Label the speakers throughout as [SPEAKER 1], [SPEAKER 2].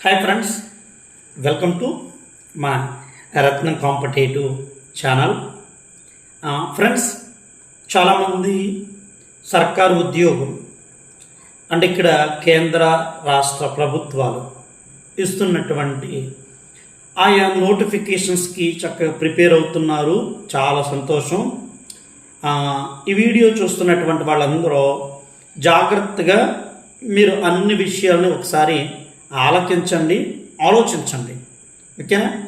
[SPEAKER 1] Hi friends welcome to మా రత్నం competitive channel friends చాలామంది సర్కారు ఉద్యోగం అంటే ఇక్కడ కేంద్ర రాష్ట్ర ప్రభుత్వాలు ఇస్తున్నటువంటి ఆయా నోటిఫికేషన్స్కి చక్కగా ప్రిపేర్ అవుతున్నారు. చాలా సంతోషం. ఈ వీడియో చూస్తున్నటువంటి వాళ్ళందరూ జాగ్రత్తగా మీరు అన్ని విషయాలను ఒకసారి ఆలకించండి ఆలోచించండి. ఓకేనా?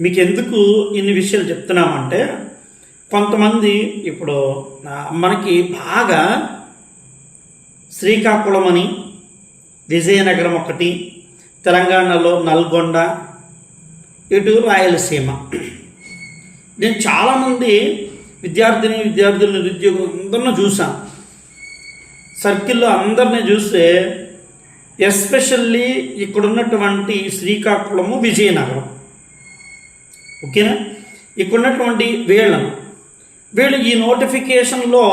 [SPEAKER 1] మీకు ఎందుకు ఇన్ని విషయాలు చెప్తున్నామంటే కొంతమంది ఇప్పుడు మనకి బాగా శ్రీకాకుళం అని విజయనగరం ఒకటి తెలంగాణలో నల్గొండ ఇటు రాయలసీమ. నేను చాలామంది విద్యార్థిని విద్యార్థులు నిరుద్యోగులు అందరిని చూశాను. సర్కిల్లో అందరిని చూస్తే ఎస్పెషల్లీ ఇక్కడ ఉన్నటువంటి శ్రీకాకుళము విజయనగరం. ఓకేనా? ఇక్కడ ఉన్నటువంటి వీళ్ళను వీళ్ళు ఈ నోటిఫికేషన్లో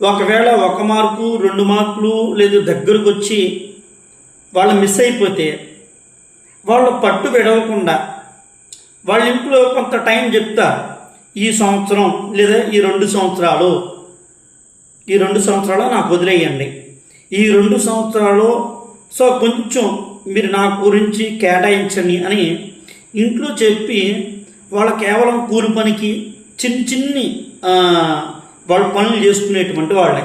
[SPEAKER 1] ఒకవేళ ఒక మార్కు రెండు మార్కులు లేదు దగ్గరకు వచ్చి వాళ్ళు మిస్ అయిపోతే వాళ్ళు పట్టు విడవకుండా వాళ్ళ ఇంట్లో కొంత టైం చెప్తారు ఈ సంవత్సరం లేదా ఈ రెండు సంవత్సరాలు ఈ రెండు సంవత్సరాలు నాకు వదిలేయండి. ఈ రెండు సంవత్సరాలు సో కొంచెం మీరు నా గురించి కేటాయించండి అని ఇంట్లో చెప్పి వాళ్ళు కేవలం కూలి పనికి చిన్న చిన్ని వాళ్ళ పనులు చేసుకునేటువంటి వాళ్ళే.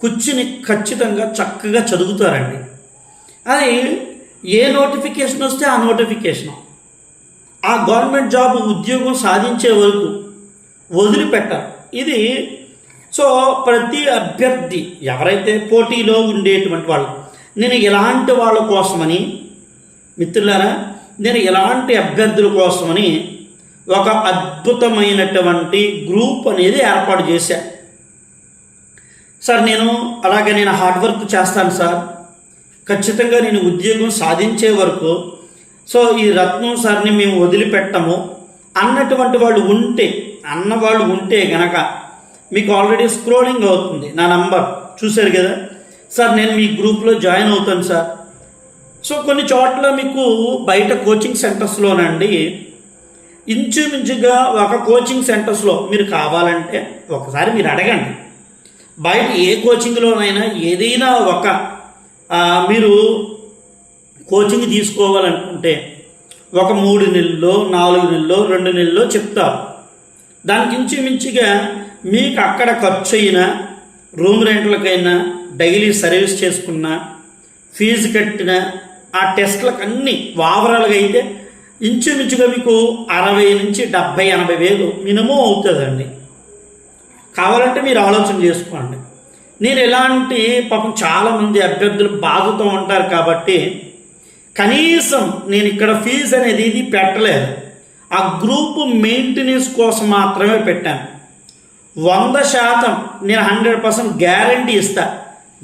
[SPEAKER 1] కూర్చుని ఖచ్చితంగా చక్కగా చదువుతారండి. అది ఏ నోటిఫికేషన్ వస్తే ఆ నోటిఫికేషన్. ఆ గవర్నమెంట్ జాబ్ ఉద్యోగం సాధించే వరకు వదిలిపెట్టారు. ఇది సో ప్రతి అభ్యర్థి ఎవరైతే పోటీలో ఉండేటువంటి వాళ్ళు నేను ఇలాంటి వాళ్ళ కోసమని మిత్రులారా నేను ఇలాంటి అభ్యర్థుల కోసమని ఒక అద్భుతమైనటువంటి గ్రూప్ అనేది ఏర్పాటు చేశా. సార్ నేను అలాగే నేను హార్డ్ వర్క్ చేస్తాను సార్. ఖచ్చితంగా నేను ఉద్యోగం సాధించే వరకు సో ఈ రత్నం సార్ని మేము వదిలిపెట్టము అన్నటువంటి వాళ్ళు ఉంటే అన్నవాళ్ళు ఉంటే గనక మీకు ఆల్రెడీ స్క్రోలింగ్ అవుతుంది. నా నంబర్ చూశారు కదా? సార్ నేను మీ గ్రూప్లో జాయిన్ అవుతాను సార్. సో కొన్ని చోట్ల మీకు బయట కోచింగ్ సెంటర్స్లోనండి ఇంచుమించుగా ఒక కోచింగ్ సెంటర్స్లో మీరు కావాలంటే ఒకసారి మీరు అడగండి. బయట ఏ కోచింగ్లోనైనా ఏదైనా ఒక మీరు కోచింగ్ తీసుకోవాలనుకుంటే ఒక మూడు నెలల్లో నాలుగు నెలల్లో రెండు నెలల్లో చెప్తారు. దానికి ఇంచుమించుగా మీకు అక్కడ ఖర్చు అయినా రూమ్ రెంట్లకైనా డైలీ సర్వీస్ చేసుకున్న ఫీజు కట్టిన ఆ టెస్ట్లకు అన్ని ఓవరాల్గా అయితే ఇంచుమించుగా మీకు అరవై నుంచి డెబ్భై ఎనభై వేలు మినిమం అవుతుందండి. కావాలంటే మీరు ఆలోచన చేసుకోండి. నేను ఇలాంటి పాపం చాలామంది అభ్యర్థులు బాధతో ఉంటారు కాబట్టి కనీసం నేను ఇక్కడ ఫీజు అనేది ఇది పెట్టలేదు. ఆ గ్రూప్ మెయింటెనెన్స్ కోసం మాత్రమే పెట్టాను. వంద శాతం నేను హండ్రెడ్ పర్సెంట్ గ్యారంటీ ఇస్తా.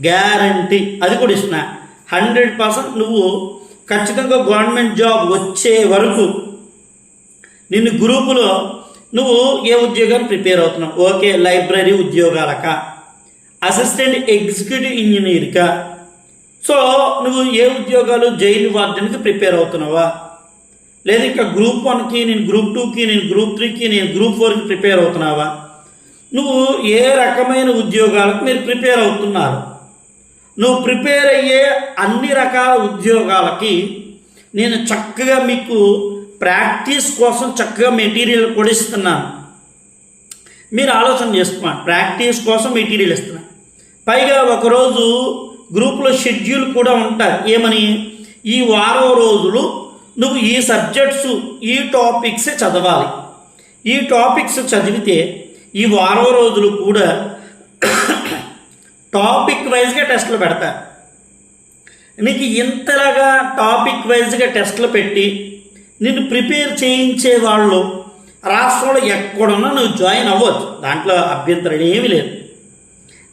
[SPEAKER 1] గ్యారంటీ అది కూడా ఇస్తున్నా. హండ్రెడ్ పర్సెంట్ నువ్వు ఖచ్చితంగా గవర్నమెంట్ జాబ్ వచ్చే వరకు నిన్ను గ్రూపులో నువ్వు ఏ ఉద్యోగానికి ప్రిపేర్ అవుతున్నావు? ఓకే లైబ్రరీ ఉద్యోగాలక అసిస్టెంట్ ఎగ్జిక్యూటివ్ ఇంజనీర్కా. సో నువ్వు ఏ ఉద్యోగాలు జైలు వార్డెన్కి ప్రిపేర్ అవుతున్నావా? లేదు ఇంకా గ్రూప్ వన్కి నేను గ్రూప్ టూకి నేను గ్రూప్ త్రీకి నేను గ్రూప్ ఫోర్కి ప్రిపేర్ అవుతున్నావా? నువ్వు ఏ రకమైన ఉద్యోగాలకు మీరు ప్రిపేర్ అవుతున్నారు? నువ్వు ప్రిపేర్ అయ్యే అన్ని రకాల ఉద్యోగాలకి నేను చక్కగా మీకు ప్రాక్టీస్ కోసం చక్కగా మెటీరియల్ కూడా ఇస్తున్నాను. మీరు ఆలోచన చేసుకోండి. ప్రాక్టీస్ కోసం మెటీరియల్ ఇస్తున్నాను. పైగా ఒకరోజు గ్రూప్లో షెడ్యూల్ కూడా ఉంటాయి. ఏమని? ఈ వారం రోజులు నువ్వు ఈ సబ్జెక్ట్స్ ఈ టాపిక్స్ చదవాలి. ఈ టాపిక్స్ చదివితే ఈ వారం రోజులు కూడా టాపిక్ వైజ్గా టెస్ట్లు పెడతా. నీకు ఇంతలాగా టాపిక్ వైజ్గా టెస్ట్లు పెట్టి నిన్ను ప్రిపేర్ చేయించే వాళ్ళు రాష్ట్రంలో ఎక్కడున్నా నువ్వు జాయిన్ అవ్వచ్చు. దాంట్లో అభ్యంతరం ఏమీ లేదు.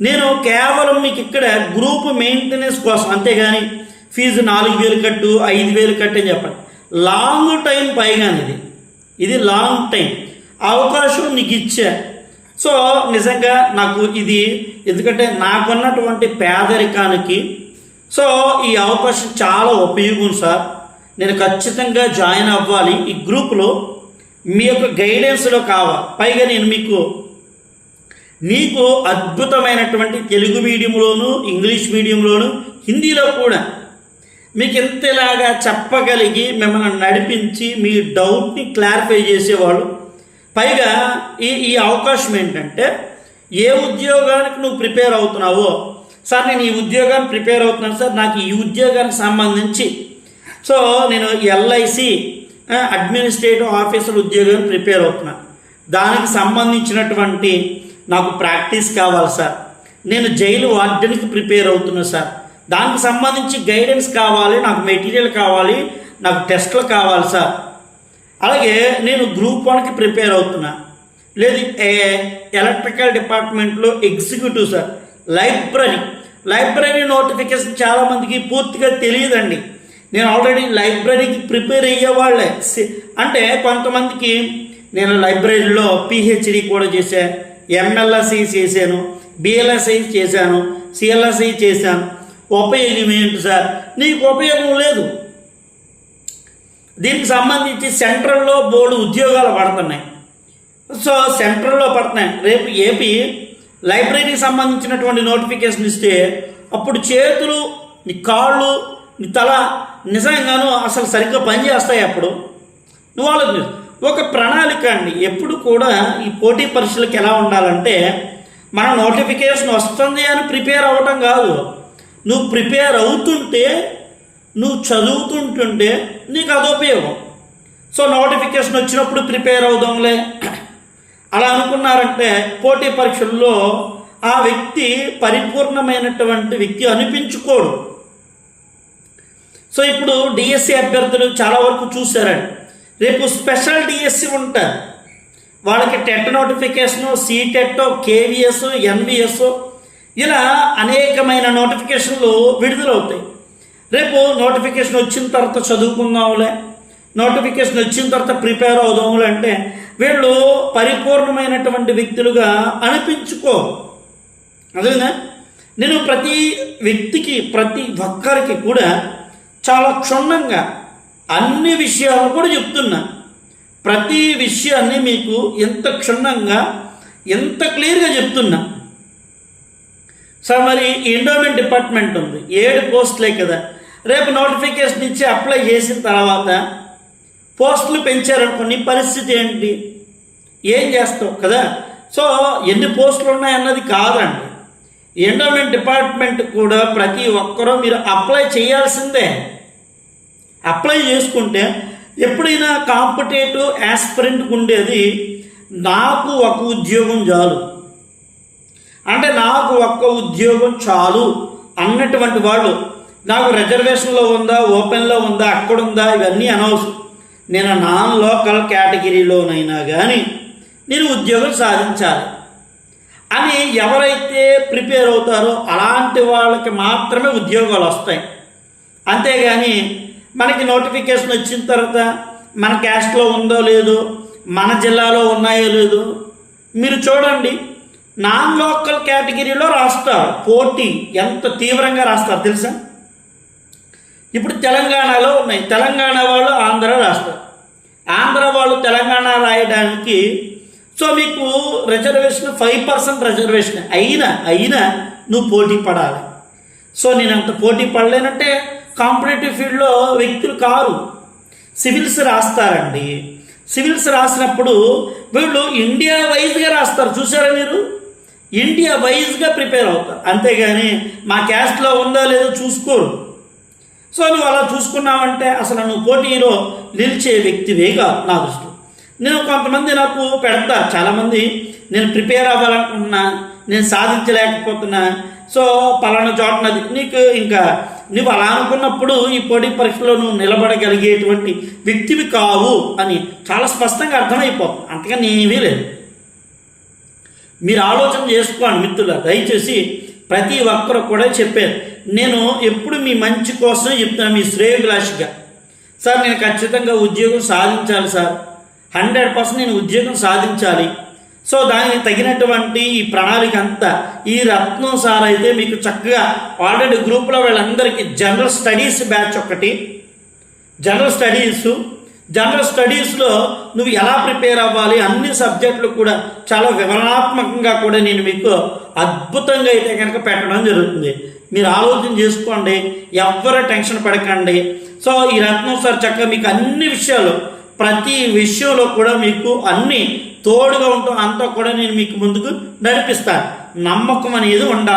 [SPEAKER 1] నేను కేవలం మీకు ఇక్కడ గ్రూప్ మెయింటెనెన్స్ కోసం అంతేగాని ఫీజు నాలుగు వేలు కట్టు ఐదు వేలు కట్టు అని చెప్పండి లాంగ్ టైం పైగా ఇది. ఇది లాంగ్ టైం. అవకాశం నీకు ఇచ్చా. సో నిజంగా నాకు ఇది ఎందుకంటే నాకున్నటువంటి పేదరికానికి సో ఈ అవకాశం చాలా ఉపయోగం సార్. నేను ఖచ్చితంగా జాయిన్ అవ్వాలి. ఈ గ్రూప్లో మీ యొక్క గైడెన్స్లో కావాలి పైగా నేను మీకు నీకు అద్భుతమైనటువంటి తెలుగు మీడియంలోను ఇంగ్లీష్ మీడియంలోను హిందీలో కూడా మీకు ఎంతలాగా చెప్పగలిగి మిమ్మల్ని నడిపించి మీ డౌట్ని క్లారిఫై చేసేవాళ్ళు. పైగా ఈ ఈ అవకాశం ఏంటంటే ఏ ఉద్యోగానికి నువ్వు ప్రిపేర్ అవుతున్నావో సార్ నేను ఈ ఉద్యోగానికి ప్రిపేర్ అవుతున్నాను సార్ నాకు ఈ ఉద్యోగానికి సంబంధించి. సో నేను ఎల్ఐసి అడ్మినిస్ట్రేటివ్ ఆఫీసర్ ఉద్యోగానికి ప్రిపేర్ అవుతున్నాను దానికి సంబంధించినటువంటి నాకు ప్రాక్టీస్ కావాలి సార్. నేను జైలు వార్డెన్కి ప్రిపేర్ అవుతున్నా సార్. దానికి సంబంధించి గైడెన్స్ కావాలి నాకు మెటీరియల్ కావాలి నాకు టెస్ట్లు కావాలి సార్ అలాగే నేను గ్రూప్ వన్కి ప్రిపేర్ అవుతున్నా. లేదు ఏ- ఎలక్ట్రికల్ డిపార్ట్మెంట్లో executive sir library library notification చాలామందికి పూర్తిగా తెలియదండి. నేను ఆల్రెడీ లైబ్రరీకి ప్రిపేర్ అయ్యేవాళ్ళే అంటే కొంతమందికి నేను లైబ్రరీలో పిహెచ్డి కూడా చేశాను. ఎంఎల్ఎస్ఈ చేశాను. బిఎల్ఎస్ఐ చేశాను సిఎల్ఎస్ఐ చేశాను. ఉపయోగం ఏంటి సార్? నీకు ఉపయోగం లేదు. దీనికి సంబంధించి సెంట్రల్లో బోర్డు ఉద్యోగాలు పడుతున్నాయి. సో సెంట్రల్లో పడుతున్నాయి. రేపు ఏపీ లైబ్రరీకి సంబంధించినటువంటి నోటిఫికేషన్ ఇస్తే అప్పుడు చేతులు నీ కాళ్ళు నీ తల నిజంగాను అసలు సరిగ్గా పనిచేస్తాయి అప్పుడు? నువ్వు ఆలోచించు. ఒక ప్రణాళిక అండి. ఎప్పుడు కూడా ఈ పోటీ పరీక్షలకు ఎలా ఉండాలంటే మన నోటిఫికేషన్ వస్తుంది అని ప్రిపేర్ అవ్వటం కాదు. నువ్వు ప్రిపేర్ అవుతుంటే నువ్వు చదువుతుంటుంటే నీకు అది ఉపయోగం. సో నోటిఫికేషన్ వచ్చినప్పుడు ప్రిపేర్ అవుదాంలే. అలా అనుకున్నారంటే పోటీ పరీక్షల్లో ఆ వ్యక్తి పరిపూర్ణమైనటువంటి వ్యక్తి అనిపించుకోడు. సో ఇప్పుడు డిఎస్సి అభ్యర్థులు చాలా వరకు చూశారండి. రేపు స్పెషల్ డిఎస్సి ఉంటారు. వాళ్ళకి TET notification CTET KVS NVS ఇలా అనేకమైన నోటిఫికేషన్లు విడుదలవుతాయి. రేపు నోటిఫికేషన్ వచ్చిన తర్వాత చదువుకుందాంలే నోటిఫికేషన్ వచ్చిన తర్వాత ప్రిపేర్ అవుదాములే అంటే వీళ్ళు పరిపూర్ణమైనటువంటి వ్యక్తులుగా అనిపించుకో. అదేనా? నేను ప్రతి వ్యక్తికి ప్రతి ఒక్కరికి కూడా చాలా క్షుణ్ణంగా అన్ని విషయాలు కూడా చెప్తున్నా. ప్రతి విషయాన్ని మీకు ఎంత క్షుణ్ణంగా ఎంత క్లియర్గా చెప్తున్నా. సార్ మరి ఎండోమెంట్ డిపార్ట్మెంట్ ఉంది. ఏడు పోస్టులే కదా. రేపు నోటిఫికేషన్ ఇచ్చి అప్లై చేసిన తర్వాత పోస్టులు పెంచారనుకో నీ పరిస్థితి ఏంటి? ఏం చేస్తావు కదా? సో ఎన్ని పోస్టులు ఉన్నాయన్నది కాదండి. ఎండోమెంట్ డిపార్ట్మెంట్ కూడా ప్రతి ఒక్కరూ మీరు అప్లై చేయాల్సిందే. అప్లై చేసుకుంటే ఎప్పుడైనా కాంపిటేటివ్ యాస్పిరెంట్కి ఉండేది నాకు ఒక ఉద్యోగం చాలు. అంటే నాకు ఒక్క ఉద్యోగం చాలు అన్నటువంటి వాళ్ళు నాకు రిజర్వేషన్లో ఉందా ఓపెన్లో ఉందా అక్కడ ఉందా ఇవన్నీ అనవసరం నేను నాన్ లోకల్ కేటగిరీలోనైనా కానీ నేను ఉద్యోగం సాధించాలి. అని ఎవరైతే ప్రిపేర్ అవుతారో అలాంటి వాళ్ళకి మాత్రమే ఉద్యోగాలు వస్తాయి. అంతేగాని మనకి నోటిఫికేషన్ వచ్చిన తర్వాత మన క్యాస్ట్లో ఉందో లేదో మన జిల్లాలో ఉన్నాయో లేదో మీరు చూడండి. నాన్ లోకల్ కేటగిరీలో రాస్తారు. పోటీ ఎంత తీవ్రంగా రాస్తారు తెలుసా? ఇప్పుడు తెలంగాణలో ఉన్నాయి. తెలంగాణ వాళ్ళు ఆంధ్ర రాస్తారు. ఆంధ్ర వాళ్ళు తెలంగాణ రాయడానికి సో మీకు రిజర్వేషన్ ఫైవ్ పర్సెంట్ రిజర్వేషన్ అయినా అయినా నువ్వు పోటీ పడాలి. సో నేను అంత పోటీ పడలేనంటే కాంపిటేటివ్ ఫీల్డ్లో వ్యక్తులు కారు. సివిల్స్ రాస్తారండి. సివిల్స్ రాసినప్పుడు వీళ్ళు ఇండియా వైజ్గా రాస్తారు. చూసారా మీరు? ఇండియా వైజ్గా ప్రిపేర్ అవుతారు అంతేగాని మా క్యాస్ట్లో ఉందో లేదో చూసుకోరు. సో నువ్వు అలా చూసుకున్నావంటే అసలు నువ్వు పోటీలో నిలిచే వ్యక్తివే కాదు నా దృష్టిలో. నేను కొంతమంది నాకు పెడతారు చాలామంది నేను ప్రిపేర్ అవ్వాలనుకుంటున్నా నేను సాధించలేకపోతున్నా. సో పలానా చోటనది నీకు ఇంకా నువ్వు అలా అనుకున్నప్పుడు ఈ పోటీ పరీక్షలో నువ్వు నిలబడగలిగేటువంటి వ్యక్తివి కావు అని చాలా స్పష్టంగా అర్థమైపోతుంది. అంతగా నేనేమీ లేదు. మీరు ఆలోచన చేసుకోండి మిత్రుల దయచేసి ప్రతి ఒక్కరు కూడా చెప్పారు. నేను ఎప్పుడు మీ మంచి కోసం చెప్తున్నాను మీ శ్రేయోభిలాషిగా. సార్ నేను ఖచ్చితంగా ఉద్యోగం సాధించాలి సార్. హండ్రెడ్ పర్సెంట్ నేను ఉద్యోగం సాధించాలి. సో దానికి తగినటువంటి ఈ ప్రణాళిక అంతా ఈ రత్నం సార్ అయితే మీకు చక్కగా ఆల్రెడీ గ్రూప్లో వాళ్ళందరికీ జనరల్ స్టడీస్ బ్యాచ్ ఒకటి. జనరల్ స్టడీస్ జనరల్ స్టడీస్లో నువ్వు ఎలా ప్రిపేర్ అవ్వాలి? అన్ని సబ్జెక్టులు కూడా చాలా వివరణాత్మకంగా కూడా నేను మీకు అద్భుతంగా అయితే కనుక పెట్టడం జరుగుతుంది. మీరు ఆలోచన చేసుకోండి ఎవ్వరు టెన్షన్ పడకండి. సో ఈ రత్నం సార్ చక్కగా మీకు అన్ని విషయాలు ప్రతి విషయంలో కూడా మీకు అన్ని తోడుగా ఉంటాం అంతా కూడా నేను మీకు ముందుకు నడిపిస్తాను. నమ్మకం అనేది ఉండాలి.